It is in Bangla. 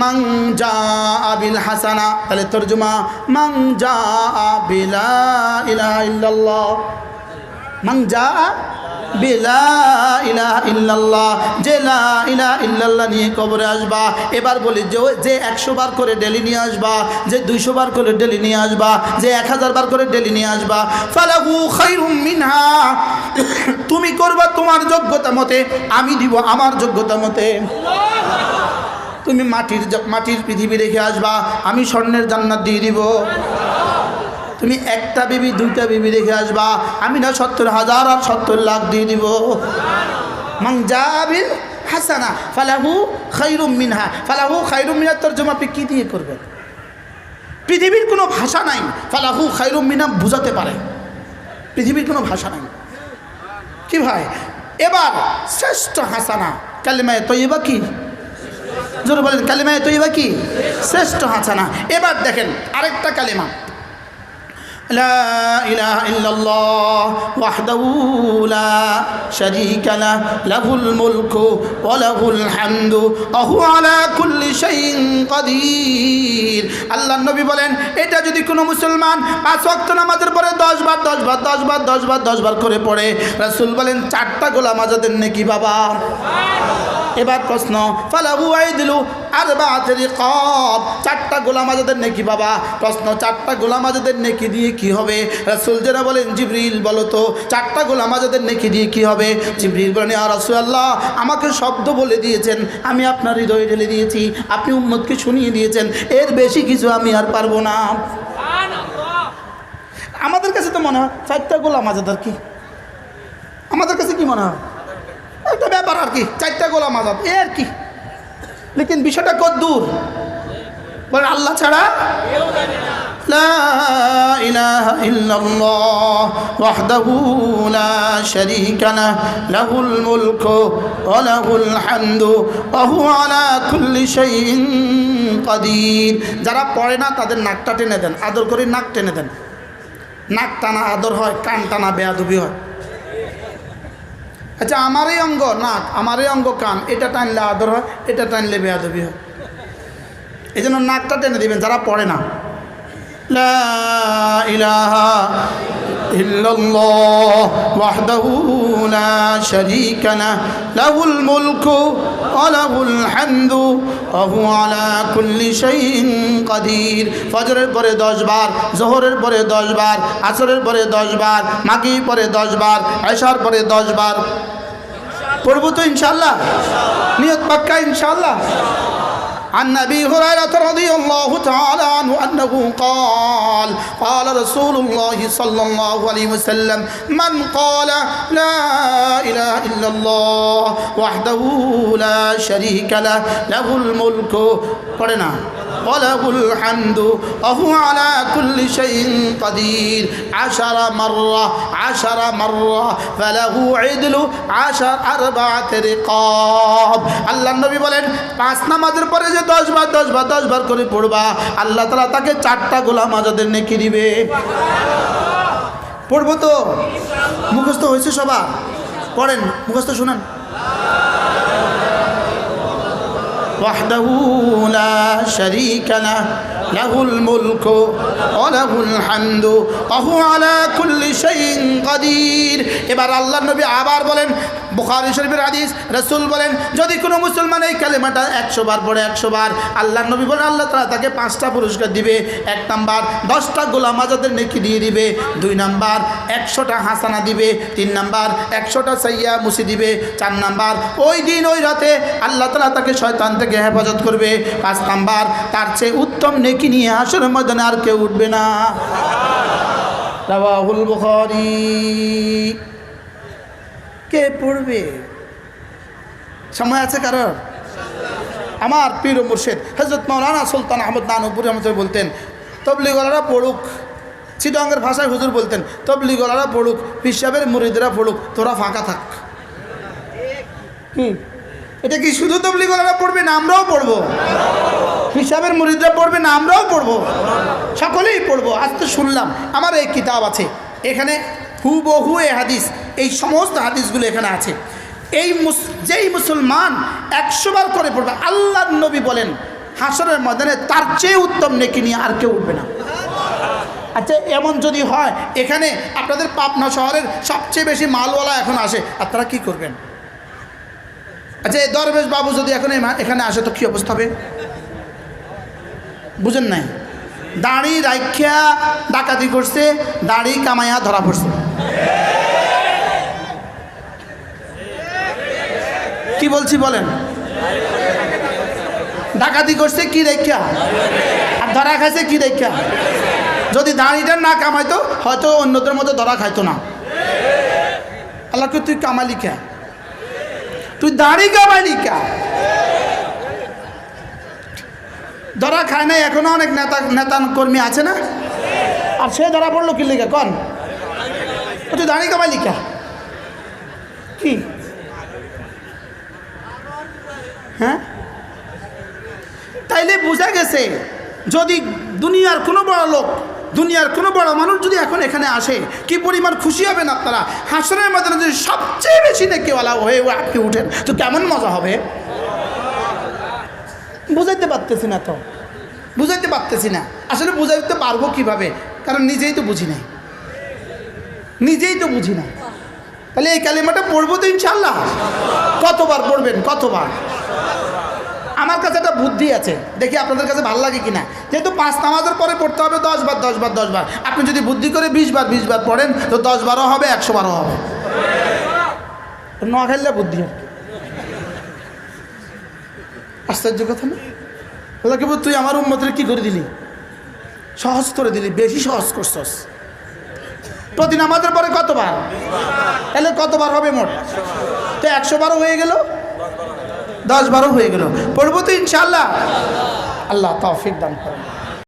মাং যা আবিল হাসানা, তাহলে তর্জমা মাং যা বিলা ইলাহা ইল্লাল্লাহ। মাং যা ইল্লাল্লাহ, যে লা ইলাহা ইল্লাল্লাহ নিয়ে কবরে আসবা, এবার বলি যে যে একশো বার করে ডেলি নিয়ে আসবা, যে দুইশো বার করে ডেলি নিয়ে আসবা, যে এক হাজার বার করে ডেলি নিয়ে আসবা, ফালাহু খাইরুম মিনহা। তুমি করবা তোমার যোগ্যতা মতে, আমি দিব আমার যোগ্যতা মতে। তুমি মাটির মাটির পৃথিবী রেখে আসবা, আমি স্বর্ণের জান্নাত দিয়ে দিব। তুমি একটা বিবি, দুইটা বিবি রেখে আসবা, আমি না সত্তর হাজার আর সত্তর লাখ দিয়ে দিব। মাং জাবিল হাসানা, ফালাহু খাইরুম মিনহা, ফালাহু খাইরুম মিনহা তর্জমা আপনি কী দিয়ে করবেন? পৃথিবীর কোনো ভাষা নাই, ফালাহু খাইরুম মিনা বুঝাতে পারে। পৃথিবীর কোনো ভাষা নাই। কি ভাই? এবার শ্রেষ্ঠ হাসানা, কালিমায় তৈবা কি? জোর বলেন, কালিমায় তৈবা কি? শ্রেষ্ঠ হাসানা। এবার দেখেন, আরেকটা কালিমা। لا إله إلا الله وحده لا شريك له له الملك وله الحمد وهو على كل شيء قدير আল্লাহ নবী বলেন, এটা যদি কোনো মুসলমান পাঁচ ওয়াক্ত নামাজের পরে 10 বার 10 বার 10 বার 10 বার 10 বার করে পড়ে, রাসূল বলেন, চারটা গোলাম আজাদের নাকি বাবা? এবার প্রশ্ন ফালাহু আইদিলু আর বাতের কব চারটা গোলাম আজাদের নেকি বাবা? প্রশ্ন চারটা গোলাম আজাদের নেকি দিয়ে কি হবে? রাসূল যেটা বলেন জিবরিল বলো তো চারটা গোলাম আজাদের নেকি দিয়ে কি হবে? জিবরিল বলেন আর রাসূল আল্লাহ আমাকে শব্দ বলে দিয়েছেন আমি আপনার হৃদয়ে ঢেলে দিয়েছি আপনি উম্মতকে শুনিয়ে দিয়েছেন এর বেশি কিছু আমি আর পারব না। আমাদের কাছে তো মনে হয় চারটা গোলাম আজাদার কি? আমাদের কাছে কি মনে হয়? একটা ব্যাপার আর কি, চারটা গোলাম আজাদ এ আর কি? লেকিন বিষয়টা কত দূর? বলে আল্লাহ ছাড়া? যারা পড়ে না, তাদের নাকটা টেনে দেন, আদর করে নাক টেনে দেন। নাক টানা আদর হয়, কান টানা বেয়াদুবি হয়। আচ্ছা আমারই অঙ্গ, নাক, আমারই অঙ্গ কান, এটা টানলে আদর হয়, এটা টানলে বেয়াদবি হয়। এই জন্য নাকটা টেনে দিবেন, যারা পড়ে না। ইলাহা ওয়াহদাহু লা শারীকা লাহ, লাহুল মুলকু ওয়া লাহুল হামদু, ওয়া হুয়া আলা কুল্লি শাইইন কাদির। ফজরের পরে 10 বার, জোহরের পরে 10 বার, আসরের পরে 10 বার মাগরিব পরে 10 বার এশার পরে 10 বার। পড়ব তো ইনশাল্লাহ নিয়ত পাক্কা ইনশাল্লাহ عن ابي هريره رضي الله تعالى عنه انه قال قال رسول الله صلى الله عليه وسلم من قال لا اله الا الله وحده لا شريك له له الملك قرنا وله الحمد وهو على كل شيء قدير عشر مرة عشر مرة فله عدل عشر أربعة رقاب আল্লাহ নবী বলেন পাঁচ নামাজের পরে যে দশ বার দশ বার দশ বার করে পড়বা আল্লাহ তালা তাকে চারটা গোলাম আজাদের নেকি দিবে পড়বো তো মুখস্থ হয়েছে সবার পড়েন মুখস্থ শুনান وحده لا شريك له له الملك وله الحمد وهو على كل شيء قدير এবার আল্লাহ নবী আবার বলেন বুখারী শরীফের হাদিস, রাসূল বলেন, যদি কোনো মুসলমান এই কালেমাটা একশো বার পড়ে, একশো বার আল্লাহ নবী বলেন, আল্লাহ তাআলা তাকে পাঁচটা পুরস্কার দিবে। এক নাম্বার, দশটা গোলাম আজাদের নেকি দিয়ে দিবে। দুই নাম্বার, একশোটা হাসানা দিবে। তিন নাম্বার, একশোটা সাইয়া মুসি দিবে। চার নাম্বার, ওই দিন, ওই রাতে আল্লাহ তালা তাকে শয়তান থেকে হেফাজত করবে। পাঁচ নাম্বার, তার চেয়ে উত্তম নেকি নিয়ে আসর ময়দানে আর কেউ উঠবে না। রাহুল বুখারী। কে পড়বে? সময় আছে কারোর? আমার পীর মুর্শেদ হজরত মৌলানা সুলতান আহমদ নানুপুর রহমত বলতেন, তবলিগলারা পড়ুক। চিটঙ্গের ভাষায় হুজুর বলতেন, তবলিগলারা পড়ুক পিসাবের মুরিদরা পড়ুক, তোরা ফাঁকা থাক। কি? এটা কি শুধু তবলিগলারা পড়বে না, আমরাও পড়ব? হিসাবের মুরিদরা পড়বে না, আমরাও পড়ব? সকলেই পড়ব। আজ তো শুনলাম, আমার এই কিতাব আছে। এখানে হুবহু এ হাদিস। এই সমস্ত হাদিসগুলো এখানে আছে। এই মুস, যেই মুসলমান একশো বার করে পড়বে আল্লাহ নবী বলেন হাসরের ময়দানে তার চেয়ে উত্তম নেকি নিয়ে আর কেউ উঠবে না। আচ্ছা এমন যদি হয়, এখানে আপনাদের পাবনা শহরের সবচেয়ে বেশি মালওয়ালা এখন আসে আর তারা কী করবেন? আচ্ছা এই দরবেশ বাবু যদি এখন এখানে আসে তো কী অবস্থা হবে? বুঝেন নাই? দাড়ি রাখিয়া ডাকাতি করছে, দাড়ি কামাইয়া ধরা পড়ছে। কি বলছি বলেন? ডাকাতি করছে কি রেখা আর ধরা খাইছে কি রেখা যদি দাড়িটা না কামাইতো, হয়তো অন্যদের মতো ধরা খাইতো না। আল্লাহকে তুই কামালি কে? তুই দাঁড়ি কামাইলি কে? ধরা খায় না এখনও অনেক নেতা নেতা কর্মী আছে না? আর সে ধরা পড়ল কি লেগে? কন। তুই দাড়ি কামাইলি কি? হ্যাঁ? তাইলে বোঝা গেছে, যদি দুনিয়ার কোনো বড় লোক, দুনিয়ার কোনো বড় মানুষ যদি এখন এখানে আসে, কি পরিমাণ খুশি হবেন আপনারা? হাসনের মধ্যে যদি সবচেয়ে বেশি নেকিওয়ালা হয়ে আপনি উঠেন, তো কেমন মজা হবে? বুঝাইতে পারতেছি না তো। বুঝাইতে পারতেছি না। আসলে বুঝাইতে পারব কীভাবে? কারণ নিজেই তো বুঝি নাই। নিজেই তো বুঝি না তাহলে এই কালিমাটা পড়ব তো ইনশাল্লাহ কতবার পড়বেন? কতবার? আমার কাছে একটা বুদ্ধি আছে। দেখি আপনাদের কাছে ভালো লাগে কিনা। যেহেতু পাঁচ নামাজের পরে পড়তে হবে, দশ বার দশ বার দশ বার। আপনি যদি বুদ্ধি করে বিশ বার বিশ বার পড়েন, তো দশ বারো হবে, একশো বারো হবে। নোয়াখাইলে বুদ্ধি আর। আশ্চর্য কথা না? আল্লাহ কেবল তুই আমার উন্মতের কি করে দিলি? সহজ করে দিলি, বেশি সহজ করছস। প্রতি নামাজের পরে কতবার? তাহলে কতবার হবে মোট? তো একশো বারো হয়ে গেল। দশ বারো হয়ে গেল। পড়ব তো ইনশাল্লাহ আল্লাহ তৌফিক দান করেন।